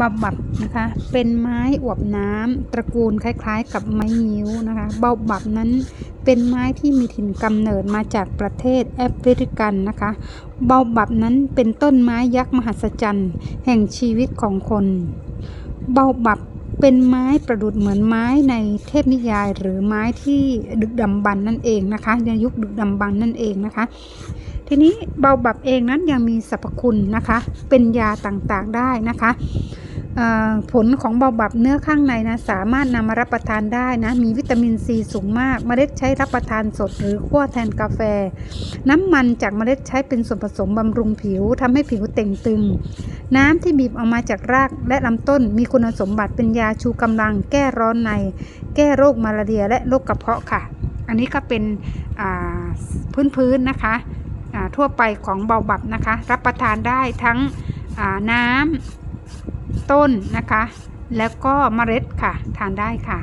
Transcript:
บับบับนะคะ เป็นไม้อวบน้ำตระกูลคล้ายๆ กับไม้งิ้วนะคะเบาบับนั้นเป็นไม้ที่มีถิ่นกำเนิดมาจากประเทศแอฟริกันนะคะเบาบับนั้นเป็นต้นไม้ยักษ์มหัศจรรย์แห่งชีวิตของคนเบาบับเป็นไม้ประดุดเหมือนไม้ในเทพนิยาย หรือไม้ที่ดึกดำบรรนั่นเองนะคะในยุคดึกดำบรรนั่นเองนะคะ ทีนี้เบาบับเองนั้นยังมีสรรพคุณนะคะ เป็นยาต่างๆได้นะคะ ผลของเบาบับเนื้อข้างในนะสามารถนำมารับประทานได้นะ มีวิตามินซีสูงมากเมล็ดใช้รับประทานสดหรือคั่วแทนกาแฟ น้ำมันจากเมล็ดใช้เป็นส่วนผสมบำรุงผิวทำให้ผิวเต่งตึง น้ำที่บีบออกมาจากรากและลำต้น มีคุณสมบัติเป็นยาชูกำลัง แก้ร้อนใน แก้โรคมาลาเรียและโรคกระเพาะค่ะ อันนี้ก็เป็นอ่าพื้นๆนะคะทั่วไปของเบาบับนะคะ รับประทานได้ทั้งน้ำ ต้นนะคะ แล้วก็เมล็ดค่ะ ทานได้ค่ะ